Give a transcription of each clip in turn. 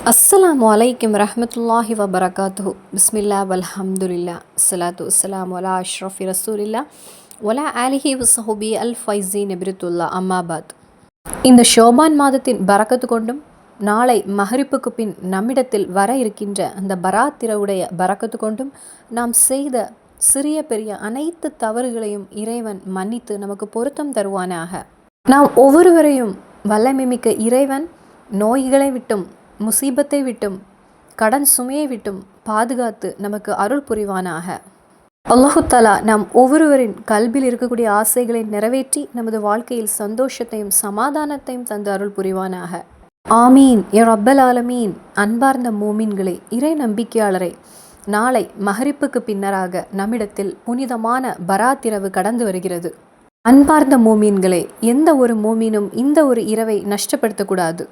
அஸ்லாம் வலைக்கம் ரஹமத்துல்லாஹி வபரகாத்து பிஸ்மில்லா வல்ஹம்துலில்லா சலாத்து அஸ்லாம் வலா அஷ்ரஃபி ரசூலில்லா ஒலா ஆலிஹி வசஹூபி அல் ஃபைசி நபிருத்துல்லா அம்மாபாத் இந்த ஷோபான் மாதத்தின் பரக்கத்து கொண்டும் நாளை மஹரிப்புக்கு பின் நம்மிடத்தில் வர இருக்கின்ற அந்த பராத்திரவுடைய பரக்கத்து கொண்டும் நாம் செய்த சிறிய பெரிய அனைத்து தவறுகளையும் இறைவன் மன்னித்து நமக்கு பொருத்தம் தருவானாக. நாம் ஒவ்வொருவரையும் வல்லமிமிக்க இறைவன் நோய்களை விட்டும் முசீபத்தை விட்டும் கடன் சுமையை விட்டும் பாதுகாத்து நமக்கு அருள் புரிவானாக. அல்லாஹுத்தாலா நம் நாம் ஒவ்வொருவரின் கல்வியில் இருக்கக்கூடிய ஆசைகளை நிறைவேற்றி நமது வாழ்க்கையில் சந்தோஷத்தையும் சமாதானத்தையும் தந்து அருள் புரிவானாக. ஆமீன். என் ரப்பல் ஆலமீன். அன்பார்ந்த மூமீன்களே இறை நம்பிக்கையாளரை நாளை மஹரிப்புக்கு பின்னராக நம்மிடத்தில் புனிதமான பராத்திரவு கடந்து வருகிறது. அன்பார்ந்த மூமீன்களே எந்த ஒரு மூமீனும் இந்த ஒரு இரவை நஷ்டப்படுத்தக்கூடாது.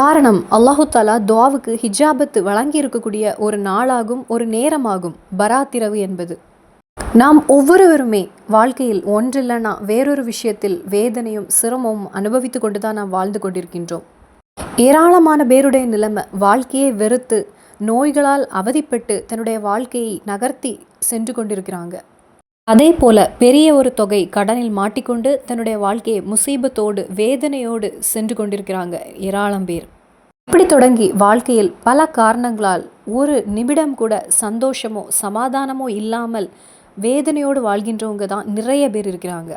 காரணம் அல்லாஹு தாலா துவாவுக்கு ஹிஜாபத்து வழங்கி இருக்கக்கூடிய ஒரு நாளாகும் ஒரு நேரமாகும் பராத்திரவு என்பது. நாம் ஒவ்வொருவருமே வாழ்க்கையில் ஒன்றில்லைனா வேறொரு விஷயத்தில் வேதனையும் சிரமமும் அனுபவித்து கொண்டு தான் நாம் வாழ்ந்து கொண்டிருக்கின்றோம். ஏராளமான பேருடைய நிலைமை வாழ்க்கையை வெறுத்து நோய்களால் அவதிப்பட்டு தன்னுடைய வாழ்க்கையை நகர்த்தி சென்று கொண்டிருக்கிறாங்க. அதே போல பெரிய ஒரு தொகை கடனில் மாட்டிக்கொண்டு தன்னுடைய வாழ்க்கையை முசீபத்தோடு வேதனையோடு சென்று கொண்டிருக்கிறாங்க ஏராளம் பேர். இப்படி தொடங்கி வாழ்க்கையில் பல காரணங்களால் ஒரு நிமிடம் கூட சந்தோஷமோ சமாதானமோ இல்லாமல் வேதனையோடு வாழ்கின்றவங்க தான் நிறைய பேர் இருக்கிறாங்க.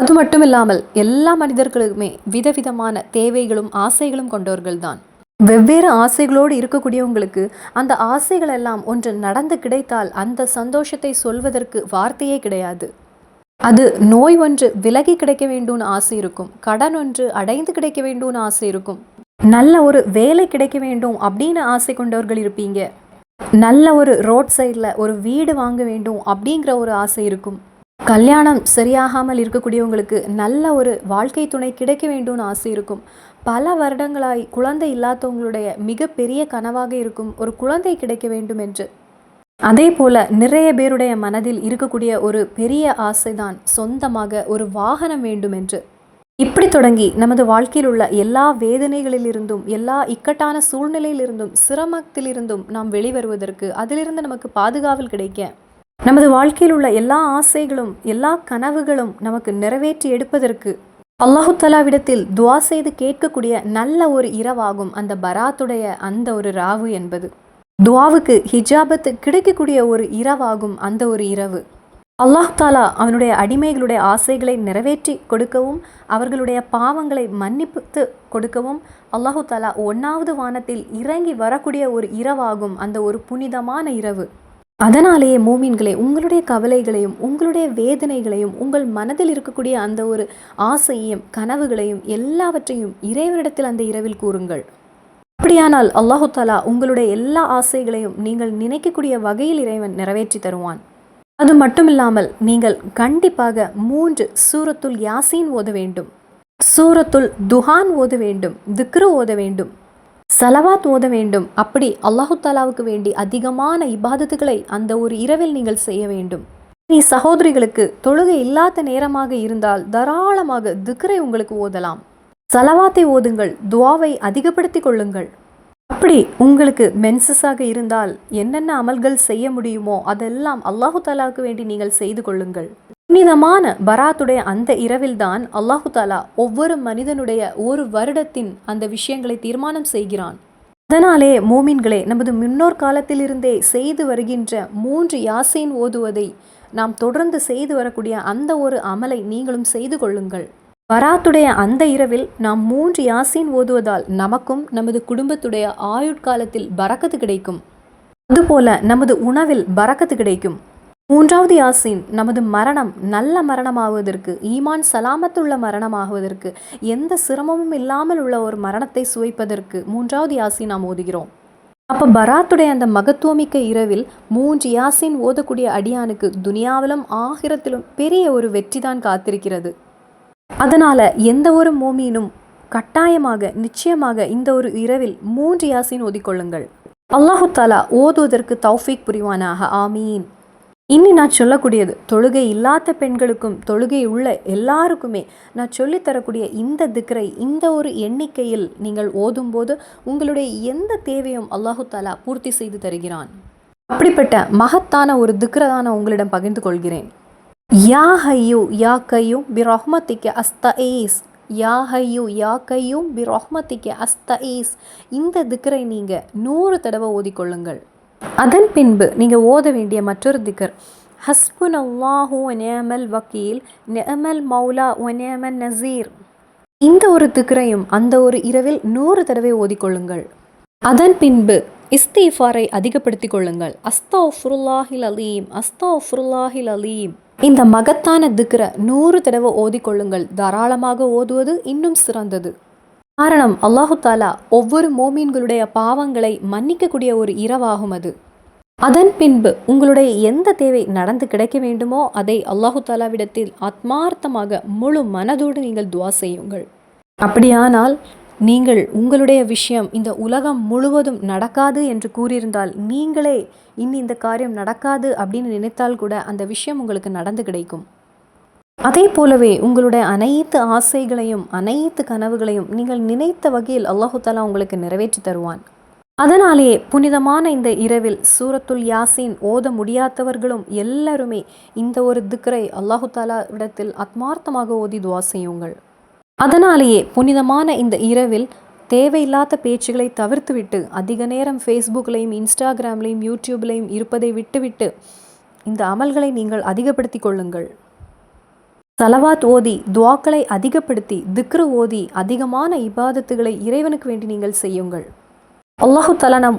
அது மட்டும் இல்லாமல் எல்லா மனிதர்களுக்குமே விதவிதமான தேவைகளும் ஆசைகளும் கொண்டவர்கள் தான். வெவ்வேறு ஆசைகளோடு இருக்கக்கூடியவங்களுக்கு அந்த ஆசைகள் எல்லாம் ஒன்று நடந்து கிடைத்தால் அந்த சந்தோஷத்தை சொல்வதற்கு வார்த்தையே கிடையாது. அது நோய் ஒன்று விலகி கிடைக்க வேண்டும்னு ஆசை இருக்கும். கடன் ஒன்று அடைந்து கிடைக்க வேண்டும்னு ஆசை இருக்கும். நல்ல ஒரு வேலை கிடைக்க வேண்டும் அப்படின்னு ஆசை கொண்டவர்கள் இருப்பீங்க. நல்ல ஒரு ரோட் சைடில் ஒரு வீடு வாங்க வேண்டும் அப்படிங்கிற ஒரு ஆசை இருக்கும். கல்யாணம் சரியாகாமல் இருக்கக்கூடியவங்களுக்கு நல்ல ஒரு வாழ்க்கை துணை கிடைக்க வேண்டும்னு ஆசை இருக்கும். பல வருடங்களாய் குழந்தை இல்லாதவங்களுடைய மிகப்பெரிய கனவாக இருக்கும் ஒரு குழந்தை கிடைக்க வேண்டும் என்று. அதே போல நிறைய பேருடைய மனதில் இருக்கக்கூடிய ஒரு பெரிய ஆசைதான் சொந்தமாக ஒரு வாகனம் வேண்டும் என்று. இப்படி தொடங்கி நமது வாழ்க்கையில் உள்ள எல்லா வேதனைகளிலிருந்தும் எல்லா இக்கட்டான சூழ்நிலையிலிருந்தும் சிரமத்திலிருந்தும் நாம் வெளிவருவதற்கு அதிலிருந்து நமக்கு பாதுகாவல் கிடைக்க நமது வாழ்க்கையில் உள்ள எல்லா ஆசைகளும் எல்லா கனவுகளும் நமக்கு நிறைவேற்றி எடுப்பதற்கு அல்லாஹு தலாவிடத்தில் துவா செய்து கேட்கக்கூடிய நல்ல ஒரு இரவாகும் அந்த பராத்துடைய அந்த ஒரு ராவு என்பது. துவாவுக்கு ஹிஜாபத்து கிடைக்கக்கூடிய ஒரு இரவாகும் அந்த ஒரு இரவு. அல்லாஹ் தாலா அவனுடைய அடிமைகளுடைய ஆசைகளை நிறைவேற்றி கொடுக்கவும் அவர்களுடைய பாவங்களை மன்னிப்பு கொடுக்கவும் அல்லாஹு தாலா ஒன்றாவது வானத்தில் இறங்கி வரக்கூடிய ஒரு இரவாகும் அந்த ஒரு புனிதமான இரவு. அதனாலேயே மூமீன்களே உங்களுடைய கவலைகளையும் உங்களுடைய வேதனைகளையும் உங்கள் மனதில் இருக்கக்கூடிய அந்த ஒரு ஆசையையும் கனவுகளையும் எல்லாவற்றையும் இறைவனிடத்தில் அந்த இரவில் கூறுங்கள். அப்படியானால் அல்லாஹு தாலா உங்களுடைய எல்லா ஆசைகளையும் நீங்கள் நினைக்கக்கூடிய வகையில் இறைவன் நிறைவேற்றி தருவான். அது மட்டுமில்லாமல் நீங்கள் கண்டிப்பாக மூன்று சூரத்துல் யாசீன் ஓத வேண்டும். சூரத்துல் துஹான் ஓத வேண்டும் திக்ரு ஓத வேண்டும். சலவாத் ஓத வேண்டும். அப்படி அல்லாஹு தாலாவுக்கு வேண்டி அதிகமான இபாதத்துகளை அந்த ஒரு இரவில் நீங்கள் செய்ய வேண்டும். நீ சகோதரிகளுக்கு தொழுகை இல்லாத நேரமாக இருந்தால் தாராளமாக திக்ரை உங்களுக்கு ஓதலாம். சலவாத்தை ஓதுங்கள் துவாவை அதிகப்படுத்திக் கொள்ளுங்கள். அப்படி உங்களுக்கு மென்சஸாக இருந்தால் என்னென்ன அமல்கள் செய்ய முடியுமோ அதெல்லாம் அல்லாஹு தாலாவுக்கு வேண்டி நீங்கள் செய்து கொள்ளுங்கள். புனிதமான பராத்துடைய அந்த இரவில்தான் அல்லாஹு தாலா ஒவ்வொரு மனிதனுடைய ஒரு வருடத்தின் அந்த விஷயங்களை தீர்மானம் செய்கிறான். அதனாலே மோமின்களே நமது முன்னோர் காலத்திலிருந்தே செய்து வருகின்ற மூன்று யாசைன் ஓதுவதை நாம் தொடர்ந்து செய்து வரக்கூடிய அந்த ஒரு அமலை நீங்களும் செய்து கொள்ளுங்கள். பராத்துடைய அந்த இரவில் நாம் மூன்று யாசின் ஓதுவதால் நமக்கும் நமது குடும்பத்துடைய ஆயுட்காலத்தில் பறக்கத்து கிடைக்கும். அதுபோல நமது உணவில் பறக்கத்து கிடைக்கும். மூன்றாவது யாசின் நமது மரணம் நல்ல மரணமாகுவதற்கு ஈமான் சலாமத்துள்ள மரணமாகுவதற்கு எந்த சிரமமும் இல்லாமல் உள்ள ஒரு மரணத்தை சுவைப்பதற்கு மூன்றாவது யாசின் நாம் ஓதுகிறோம். அப்போ பராத்துடைய அந்த மகத்துவமிக்க இரவில் மூன்று யாசின் ஓதக்கூடிய அடியானுக்கு துனியாவிலும் ஆகிரத்திலும் பெரிய ஒரு வெற்றி தான் காத்திருக்கிறது. அதனால் எந்த ஒரு மோமீனும் கட்டாயமாக நிச்சயமாக இந்த ஒரு இரவில் மூன்று யாசின் ஓதிக்கொள்ளுங்கள். அல்லாஹு தாலா ஓதுவதற்கு தௌஃபீக் புரிவானாக. ஆமீன். இனி நான் சொல்லக்கூடியது தொழுகை இல்லாத பெண்களுக்கும் தொழுகை உள்ள எல்லாருக்குமே நான் சொல்லித்தரக்கூடிய இந்த திக்ரை இந்த ஒரு எண்ணிக்கையில் நீங்கள் ஓதும்போது உங்களுடைய எந்த தேவையும் அல்லாஹு தாலா பூர்த்தி செய்து தருகிறான். அப்படிப்பட்ட மகத்தான ஒரு திக்ரை தான் நான் உங்களிடம் பகிர்ந்து கொள்கிறேன். யா ஹையு யா கையும் பி ரஹ்மத்திக்கு அஸ்த ஏஸ் யா ஹையு யா கையும் பி ரஹ்மத்திக்கு அஸ்த ஏஸ் இந்த திக்ரை நீங்கள் நூறு தடவை ஓதிக்கொள்ளுங்கள் அதன் பின்பு நீங்கள் ஓத வேண்டிய மற்றொரு திக்கர். ஹஸ்புன் அல்லாஹூ நேமல் வக்கீல் நெமல் மௌலா ஒனேமல் நசீர். இந்த ஒரு திக்கரையும் அந்த ஒரு இரவில் நூறு தடவை ஓதிக்கொள்ளுங்கள். அதன் பின்பு இஸ்தீஃபாரை அதிகப்படுத்திக் கொள்ளுங்கள். அஸ்தா ஃபுருல்லாஹில் அலீம் அஸ்தா ஃபுருல்லாஹில் அலீம் இந்த மகத்தான திக்ர நூறு தடவை ஓதிக்கொள்ளுங்கள் தாராளமாக ஓதுவது இன்னும் சிறந்தது. காரணம் அல்லாஹு தாலா ஒவ்வொரு மோமீன்களுடைய பாவங்களை மன்னிக்கக்கூடிய ஒரு இரவாகும் அது. அதன் பின்பு உங்களுடைய எந்த தேவை நடந்து கிடைக்க வேண்டுமோ அதை அல்லாஹு தாலாவிடத்தில் ஆத்மார்த்தமாக முழு மனதோடு நீங்கள் துவா செய்யுங்கள். அப்படியானால் நீங்கள் உங்களுடைய விஷயம் இந்த உலகம் முழுவதும் நடக்காது என்று கூறியிருந்தால் நீங்களே இனி இந்த காரியம் நடக்காது அப்படின்னு நினைத்தால் கூட அந்த விஷயம் உங்களுக்கு நடந்து கிடைக்கும். அதே போலவே உங்களுடைய அனைத்து ஆசைகளையும் அனைத்து கனவுகளையும் நீங்கள் நினைத்த வகையில் அல்லாஹு தாலா உங்களுக்கு நிறைவேற்றி தருவான். அதனாலேயே புனிதமான இந்த இரவில் சூரத்துல் யாசின் ஓத முடியாதவர்களும் எல்லாருமே இந்த ஒரு திக்ரை அல்லாஹு தாலா இடத்தில் ஆத்மார்த்தமாக ஓதி துவா செய்யுங்கள். அதனாலேயே புனிதமான இந்த இரவில் தேவையில்லாத பேச்சுகளை தவிர்த்துவிட்டு அதிக நேரம் ஃபேஸ்புக்லையும் இன்ஸ்டாகிராம்லையும் யூடியூப்லையும் இருப்பதை விட்டுவிட்டு இந்த அமல்களை நீங்கள் அதிகப்படுத்திக் கொள்ளுங்கள். சலவாத் ஓதி துவாக்களை அதிகப்படுத்தி திக்ரு ஓதி அதிகமான இபாதத்துகளை இறைவனுக்கு வேண்டி நீங்கள் செய்யுங்கள். அல்லாஹு தலா நாம்